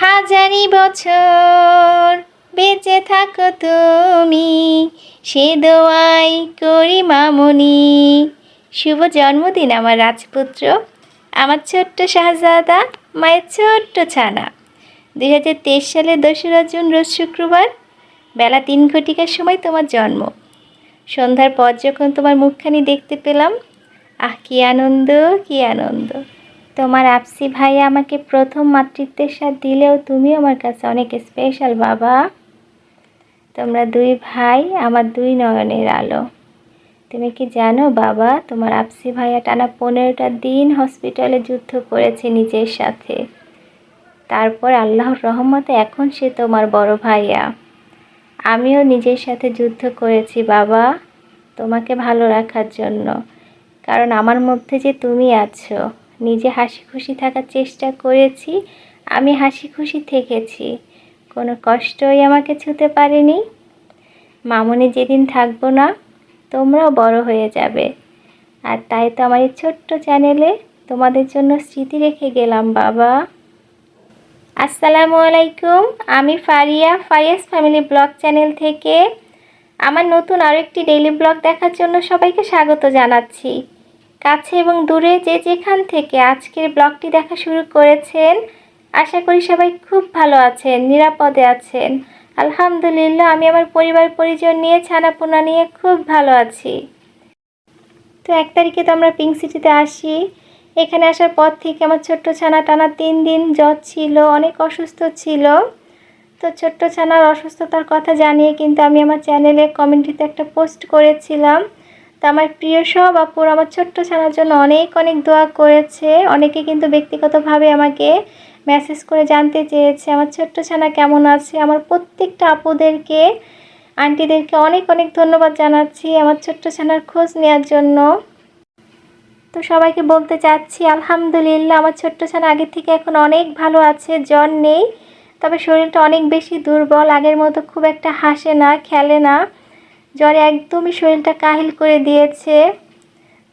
হাজারি বছর বেঁচে থাকো তুমি। সে দোয়াই করি মামনি। শুভ জন্মদিন আমার রাজপুত্র, আমার ছোট্ট শাহজাদা, মায়ের ছোট্ট ছানা। দুই হাজার তেইশ সালের দোসরা জুন, রোজ শুক্রবার, বেলা তিন ঘটিকার সময় তোমার জন্ম। সন্ধ্যার পর যখন তোমার মুখখানি দেখতে পেলাম, আহ, কী আনন্দ কী আনন্দ। তোমার আপসি ভাই আমাকে প্রথম মাতৃত্বের স্বাদ দিলেও তুমি আমার কাছে অনেক স্পেশাল বাবা। তোমরা দুই ভাই, আমার দুই নয়নের আলো। তুমি কি জানো, বাবা, তোমার আপসি ভাইয়া টানা পনেরোটা দিন হসপিটালে যুদ্ধ করেছে নিজের সাথে। তারপর আল্লাহর রহমতে এখন সে তোমার বড় ভাইয়া। আমিও নিজের সাথে যুদ্ধ করেছি, বাবা, তোমাকে ভালো রাখার জন্য। কারণ আমার মধ্যে যে তুমি আছো নিজে হাসি খুশি থাকার চেষ্টা করেছি, আমি হাসি খুশি থেকেছি। কোনো কষ্টই আমাকে ছুতে পারেনি। মামনি যেদিন থাকব না, তোমরাও বড় হয়ে যাবে। আর তাই তো আমার এই ছোট্ট চ্যানেলে তোমাদের জন্য স্মৃতি রেখে গেলাম, বাবা। আসসালামু আলাইকুম, আমি Faria, Faria's family vlog channel থেকে। আমার নতুন আরেকটি ডেইলি ব্লগ দেখার জন্য সবাইকে স্বাগত জানাচ্ছি। কাছে এবং দূরে যে যেখান থেকে আজকের ব্লগটি দেখা শুরু করেছেন, আশা করি সবাই খুব ভালো আছেন, নিরাপদে আছেন। আলহামদুলিল্লাহ, আমি আমার পরিবার পরিজন নিয়ে, ছানাপোনা নিয়ে খুব ভালো আছি। তো এক তারিখে তো আমরা পিঙ্ক সিটিতে আসি। এখানে আসার পর থেকে আমার ছোট্ট ছানা টানা তিন দিন জ্বর ছিল, অনেক অসুস্থ ছিল। তো ছোট্ট ছানার অসুস্থতার কথা জানিয়ে কিন্তু আমি আমার চ্যানেলে কমেন্টিতে একটা পোস্ট করেছিলাম। তো আমার প্রিয় সব আপুর, আমার ছোট্ট ছানার জন্য অনেক অনেক দোয়া করেছে। অনেকে কিন্তু ব্যক্তিগতভাবে আমাকে মেসেজ করে জানতে চেয়েছে, আমার ছোট্ট ছানা কেমন আছে? আমার প্রত্যেকটা আপুদেরকে, আন্টিদেরকে অনেক অনেক ধন্যবাদ জানাচ্ছি আমার ছোট্ট ছানার খোঁজ নেওয়ার জন্য। তো সবাইকে বলতে চাচ্ছি, আলহামদুলিল্লাহ, আমার ছোট্ট ছানা আগের থেকে এখন অনেক ভালো আছে, জ্বর নেই, তবে শরীরটা অনেক বেশি দুর্বল, আগের মতো খুব একটা হাসে না, খেলে না। জ্বরে একদমই শরীরটা কাহিল করে দিয়েছে।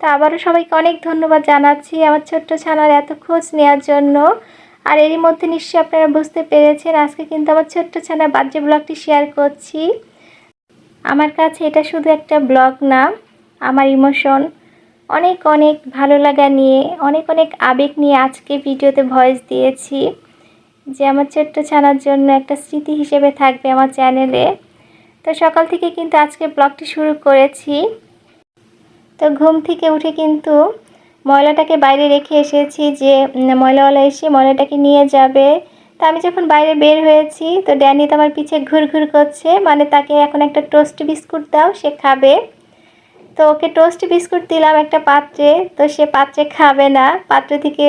তা আবারও সবাইকে অনেক ধন্যবাদ জানাচ্ছি আমার ছোট্ট ছানার এত খোঁজ নেওয়ার জন্য। আর এরই মধ্যে নিশ্চয়ই আপনারা বুঝতে পেরেছেন, আজকে কিন্তু আমার ছোট্ট ছানা বার্থডে ব্লগটি শেয়ার করছি। আমার কাছে এটা শুধু একটা ব্লগ না, আমার ইমোশন। অনেক অনেক ভালো লাগা নিয়ে, অনেক অনেক আবেগ নিয়ে আজকে ভিডিওতে ভয়েস দিয়েছি যে আমার ছোট্ট ছানার জন্য একটা স্মৃতি হিসেবে থাকবে আমার চ্যানেলে। তো সকাল থেকে কিন্তু আজকে ব্লগটি শুরু করেছি। তো ঘুম থেকে উঠে কিন্তু ময়লাটাকে বাইরে রেখে এসেছি যে ময়লাওয়ালা এসে ময়লাটাকে নিয়ে যাবে। তো আমি যখন বাইরে বের হয়েছি, তো ড্যানি তো আমার পিছে ঘুর ঘুর করছে মানে তাকে এখন একটা টোস্ট বিস্কুট দাও, সে খাবে। তো ওকে টোস্ট বিস্কুট দিলাম একটা পাত্রে, তো সে পাত্রে খাবে না। পাত্র থেকে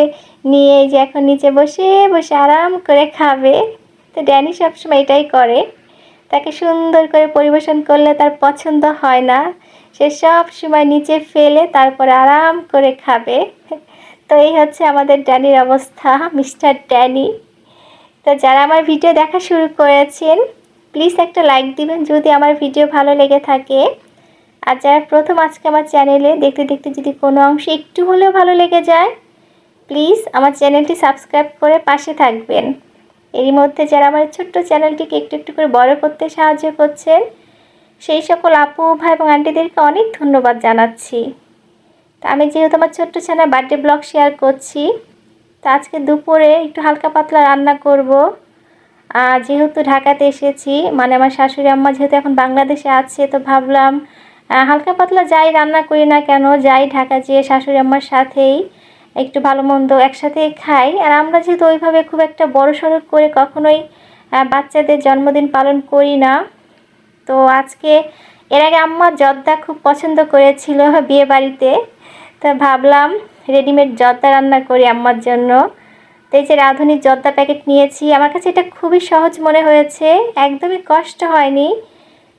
নিয়ে যে এখন নিচে বসে বসে আরাম করে খাবে। তো ড্যানি সবসময় এটাই করে। তাকে সুন্দর করে পরিবেশন করলে তার পছন্দ হয় না। সে সব সময় নিচে ফেলে তারপর আরাম করে খাবে। তো এই হচ্ছে আমাদের ড্যানির অবস্থা, মিস্টার ড্যানি। তো যারা আমার ভিডিও দেখা শুরু করেছেন প্লিজ একটা লাইক দিবেন যদি আমার ভিডিও ভালো লেগে থাকে। আর যারা প্রথম আজকে আমার চ্যানেলে, দেখতে দেখতে যদি কোনো অংশ একটু হলেও ভালো লেগে যায় প্লিজ আমার চ্যানেলটি সাবস্ক্রাইব করে পাশে থাকবেন। এরই মধ্যে যারা আমার ছোট্ট চ্যানেলটিকে একটু একটু করে বড় করতে সাহায্য করছেন, সেই সকল আপু, ভাই এবং আন্টিদেরকে অনেক ধন্যবাদ জানাচ্ছি। তা আমি যেহেতু আমার ছোট্ট চ্যানেল বার্থডে ব্লগ শেয়ার করছি, তা আজকে দুপুরে একটু হালকা পাতলা রান্না করব। আর যেহেতু ঢাকাতে এসেছি মানে আমার শাশুড়ি আম্মা যেহেতু এখন বাংলাদেশে আছে, তো ভাবলাম হালকা পাতলা যাই রান্না করি না কেন, যাই ঢাকা যেয়ে শাশুড়ি আম্মার সাথেই একটু ভালো মন্দ একসাথে খাই। আর আমরা যেহেতু ওইভাবে খুব একটা বড় সড়ো করে কখনোই বাচ্চাদের জন্মদিন পালন করি না। তো আজকে এর আগে আম্মা জর্দা খুব পছন্দ করেছিল বিয়ে বাড়িতে তো ভাবলাম রেডিমেড জর্দা রান্না করি আম্মার জন্য। তো এই যে রাঁধুনির জর্দা প্যাকেট নিয়েছি, আমার কাছে এটা খুবই সহজ মনে হয়েছে, একদমই কষ্ট হয়নি।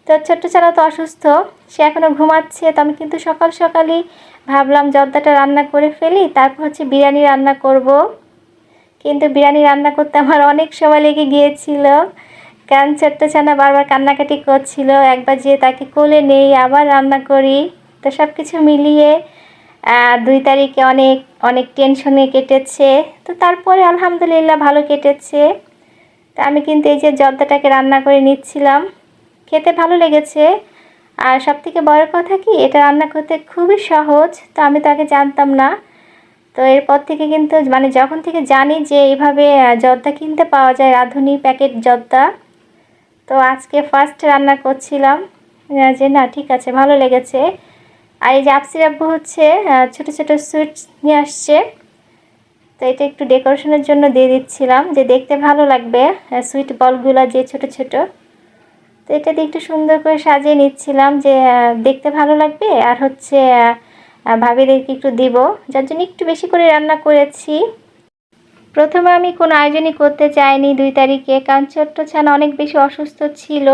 তো ছোট্ট ছাড়া তো অসুস্থ, সে এখনও ঘুমাচ্ছে, তো আমি কিন্তু সকাল সকালই ভাবলাম জর্দাটা রান্না করে ফেলি, তারপর হচ্ছে বিরিয়ানি রান্না করব। কিন্তু বিরিয়ানি রান্না করতে আমার অনেক সময় লেগে গিয়েছিল। কারণ ছোট্ট ছানা বারবার কান্নাকাটি করছিল, একবার যে তাকে কোলে নেই, আবার রান্না করি। তো সব কিছু মিলিয়ে দুই তারিখে অনেক অনেক টেনশনে কেটেছে। তো তারপরে আলহামদুলিল্লাহ ভালো কেটেছে। তা আমি কিন্তু এই যে জর্দাটাকে রান্না করে নিচ্ছিলাম, খেতে ভালো লেগেছে। আর সব থেকে বড় কথা কি, এটা রান্না করতে খুবই সহজ, তো আমি তো আগে জানতাম না। তো এরপর থেকে কিন্তু মানে যখন থেকে জানি যে এইভাবে জর্দা কিনতে পাওয়া যায়, রাঁধুনি প্যাকেট জর্দা, তো আজকে ফার্স্ট রান্না করছিলাম। যে না, ঠিক আছে, ভালো লেগেছে। আর এই যে আপসির আব্বু হচ্ছে ছোট ছোট সুইটস নিয়ে আসছে। তো এটা একটু ডেকোরেশনের জন্য দিয়ে দিচ্ছিলাম, যে দেখতে ভালো লাগবে সুইট বলগুলো যে ছোট ছোট। তো এটা দিয়ে একটু সুন্দর করে সাজিয়ে নিচ্ছিলাম যে দেখতে ভালো লাগবে। আর হচ্ছে ভাবিদেরকে একটু দিব, যার জন্য একটু বেশি করে রান্না করেছি। প্রথমে আমি কোনো আয়োজনই করতে চাইনি দুই তারিখে, কারণ ছোট্ট ছানা অনেক বেশি অসুস্থ ছিল,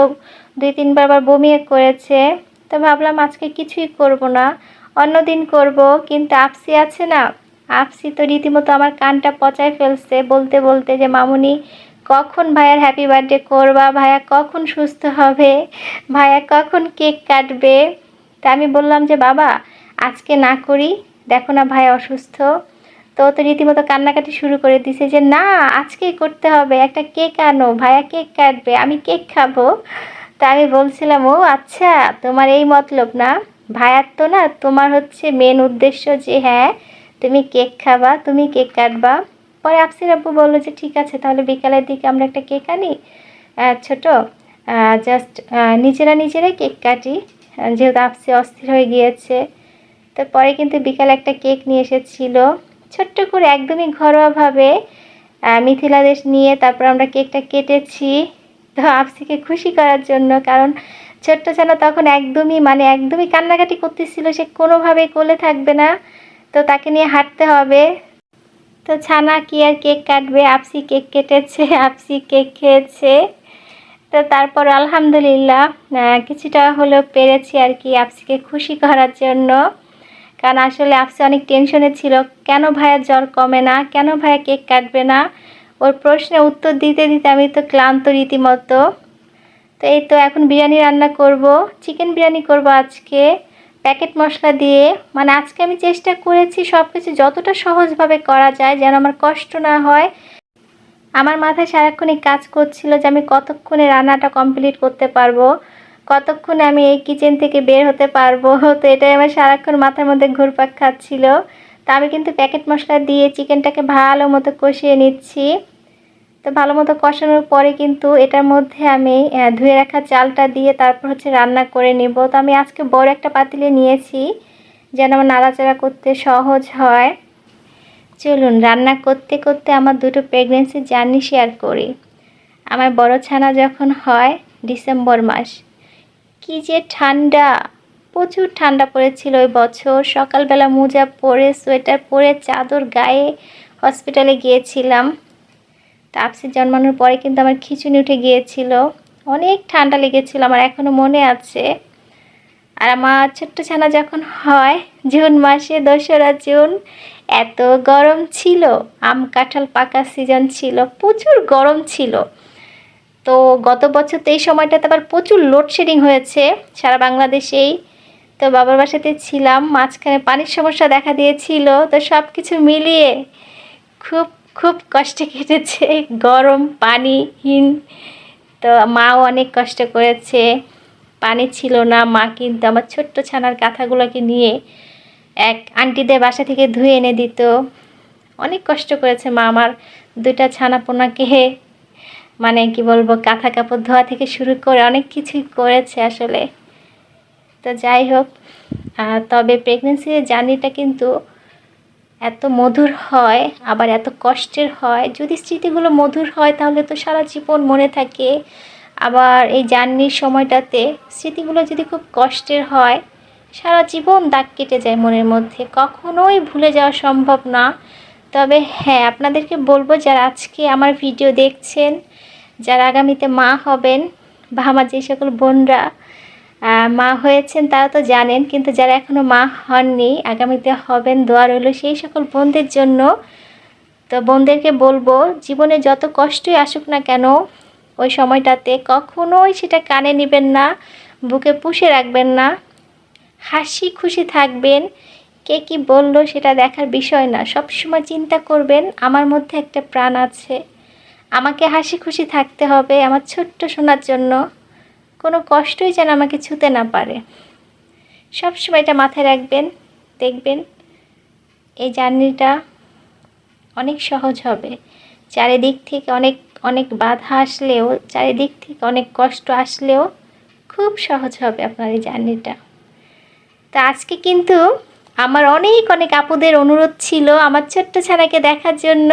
দুই তিনবার আবার বমিয়ে করেছে। তো ভাবলাম আজকে কিছুই করব না, অন্য দিন করব, কিন্তু আপসি আছে না। আপসি তো রীতিমতো আমার কানটা পচায় ফেলছে, বলতে বলতে যে, মামুনি কখন ভাইয়ার হ্যাপি বার্থডে করবা? ভাইয়া কখন সুস্থ হবে? ভাইয়া কখন কেক কাটবে? তা আমি বললাম যে, বাবা, আজকে না করি। দেখো না ভাইয়া অসুস্থ। তো তো রীতিমতো কান্নাকাটি শুরু করে দিছে যে, না, আজকেই করতে হবে। একটা কেক আনো। ভাইয়া কেক কাটবে। আমি কেক খাব। তা আমি বলছিলাম, ও আচ্ছা তোমার এই মতলব না। ভাইয়ার তো না, তোমার হচ্ছে মেন উদ্দেশ্য যে হ্যাঁ তুমি কেক খাবা, তুমি কেক কাটবা। পরে আফসির আব্বু বলল যে ঠিক আছে তাহলে বিকালের দিকে আমরা একটা কেক আনি। ছোট জাস্ট নিজেরা নিজেরাই কেক কাটি। যেহেতু আপসি অস্থির হয়ে গিয়েছে তো পরে কিন্তু বিকালে একটা কেক নিয়ে এসেছিল। ছোট্ট করে একদমই ঘরোয়াভাবে আহ, মিথিলা দেশ নিয়ে তারপর আমরা কেকটা কেটেছি। তো আফসিকে খুশি করার জন্য কারণ ছোট্ট যেন তখন একদমই মানে একদমই কান্নাকাটি করতেছিল সে কোনোভাবেই কোলে থাকবে না। তো তাকে নিয়ে হাঁটতে হবে। তো ছানা কি আর কেক কাটবে? আপসি কেক কেটেছে, আপসি কেক খেয়েছে। তো তারপর আলহামদুলিল্লাহ কিছুটা হলেও পেরেছি আর কি আপসিকে খুশি করার জন্য। কারণ আসলে আপসি অনেক টেনশনে ছিল, কেন ভাইয়ের জ্বর কমে না? কেন ভাইয়া কেক কাটবে না? ওর প্রশ্নের উত্তর দিতে দিতে আমি তো ক্লান্ত রীতিমতো। তো এই তো এখন বিরিয়ানি রান্না করব। চিকেন বিরিয়ানি করব আজকে। প্যাকেট মশলা দিয়ে মানে আজকে আমি চেষ্টা করেছি সব কিছু যতটা সহজভাবে করা যায় যেন আমার কষ্ট না হয়। আমার মাথায় সারাক্ষণই কাজ করছিল যে আমি কতক্ষণে রান্নাটা কমপ্লিট করতে পারব, কতক্ষণে আমি এই কিচেন থেকে বের হতে পারব। তো এটাই আমার সারাক্ষণ মাথার মধ্যে ঘুরপাক খাচ্ছিল। তা আমি কিন্তু প্যাকেট মশলা দিয়ে চিকেনটাকে ভালো মতো কষিয়ে নিচ্ছি। তো ভালো মতো কষানোর পরে কিন্তু এটার মধ্যে আমি ধুয়ে রাখা চালটা দিয়ে তারপর হচ্ছে রান্না করে নিব। তো আমি আজকে বড় একটা পাতিলে নিয়েছি, যেন আমার নাড়াচাড়া করতে সহজ হয়। চলুন, রান্না করতে করতে আমার দুটো প্রেগনেন্সি জার্নি শেয়ার করি। আমার বড় ছানা যখন হয় ডিসেম্বর মাস, কি যে ঠান্ডা, প্রচুর ঠান্ডা পড়েছিল ওই বছর। সকালবেলা মোজা পরে, সোয়েটার পরে, চাদর গায়ে হসপিটালে গিয়েছিলাম। তাপসি জন্মানোর পরে কিন্তু আমার খিচুনি উঠে গিয়েছিল। অনেক ঠান্ডা লেগেছিল, আমার এখনও মনে আছে। আর আমার ছোট্ট ছানা যখন হয়, জুন মাসে দোসরা জুন, এত গরম ছিল। আম কাঁঠাল পাকা সিজন ছিল, প্রচুর গরম ছিল। তো গত বছর তো এই সময়টাতে আবার প্রচুর লোডশেডিং হয়েছে সারা বাংলাদেশেই। তো বাবার বাসাতে ছিলাম, মাঝখানে পানির সমস্যা দেখা দিয়েছিল। তো সব কিছু মিলিয়ে খুব খুব কষ্টে কেটেছে, গরম, পানিহীন। তো মাও অনেক কষ্ট করেছে। পানি ছিল না, মা কিন্তু আমার ছোট্ট ছানার কাঁথাগুলোকে নিয়ে এক আন্টিদের বাসা থেকে ধুয়ে এনে দিত। অনেক কষ্ট করেছে মা আমার দুইটা ছানা পোনাকে মানে কি বলব, কাঁথা কাপড় ধোয়া থেকে শুরু করে অনেক কিছুই করেছে আসলে। তো যাই হোক তবে প্রেগনেন্সির জার্নিটা কিন্তু এত মধুর হয়, আবার এত কষ্টের হয়। যদি স্মৃতিগুলো মধুর হয়, তাহলে তো সারা জীবন মনে থাকে। আবার এই জার্নির সময়টাতে স্মৃতিগুলো যদি খুব কষ্টের হয়, সারা জীবন দাগ কেটে যায় মনের মধ্যে। কখনোই ভুলে যাওয়া সম্ভব না। তবে হ্যাঁ আপনাদেরকে বলব, যারা আজকে আমার ভিডিও দেখছেন, যারা আগামীতে মা হবেন, বা আমার যে সকল বোনরা মা হয়েছেন, তারা তো জানেন, কিন্তু যারা এখনও মা হননি, আগামীতে হবেন, দোয়া রইল সেই সকল বোনদের জন্য। তো বোনদেরকে বলব, জীবনে যত কষ্টই আসুক না কেন, ওই সময়টাতে কখনোই সেটা কানে নেবেন না, বুকে পুষে রাখবেন না। হাসি খুশি থাকবেন, কে কি বলল সেটা দেখার বিষয় না। সব সময় চিন্তা করবেন, আমার মধ্যে একটা প্রাণ আছে। আমাকে হাসি খুশি থাকতে হবে, আমার ছোট্ট শোনার জন্য। কোনো কষ্টই যেন আমাকে ছুতে না পারে। সবসময় এটা মাথায় রাখবেন, দেখবেন এই জার্নিটা অনেক সহজ হবে। চারিদিক থেকে অনেক অনেক বাধা আসলেও, চারিদিক থেকে অনেক কষ্ট আসলেও খুব সহজ হবে আপনার এই জার্নিটা। তা আজকে কিন্তু আমার অনেক অনেক আপুদের অনুরোধ ছিল আমার ছোট্ট ছানাকে দেখার জন্য।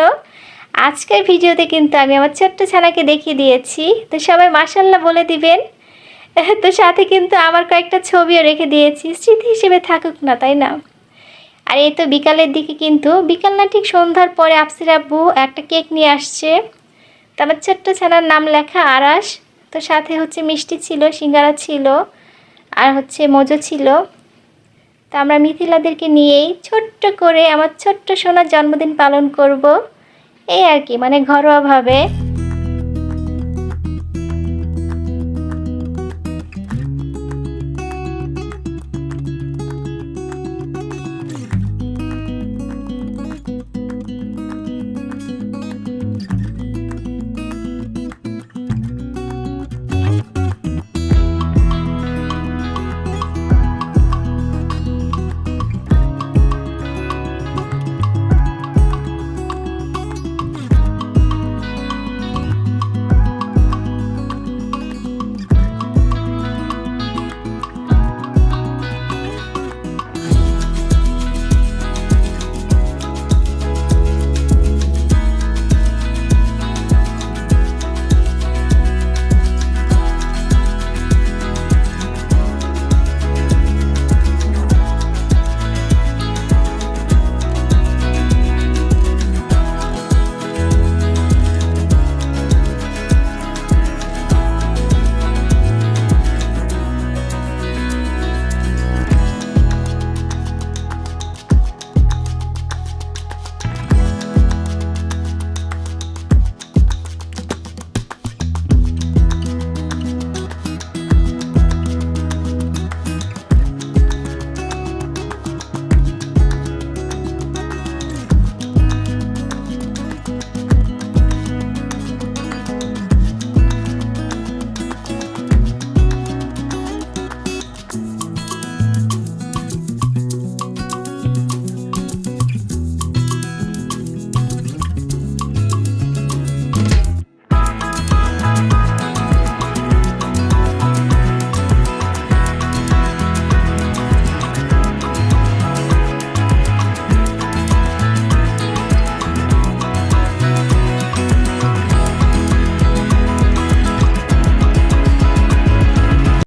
আজকের ভিডিওতে কিন্তু আমি আমার ছোট্ট ছানাকে দেখিয়ে দিয়েছি। তো সবাই মাসাল্লাহ বলে দিবেন। তো সাথে কিন্তু আমার কয়েকটা ছবিও রেখে দিয়েছি। স্মৃতি হিসেবে থাকুক না, তাই না? আর এই তো বিকালের দিকে কিন্তু, বিকাল না ঠিক সন্ধ্যার পরে আফসির আব্বু একটা কেক নিয়ে আসছে। তো আমার ছোট্ট ছানার নাম লেখা আরাস। তো সাথে হচ্ছে মিষ্টি ছিল, সিঙ্গারা ছিল, আর হচ্ছে মজো ছিল। তো আমরা মিথিলাদেরকে নিয়েই ছোট্ট করে আমার ছোট্ট সোনার জন্মদিন পালন করব। এই আর কি মানে ঘরোয়াভাবে।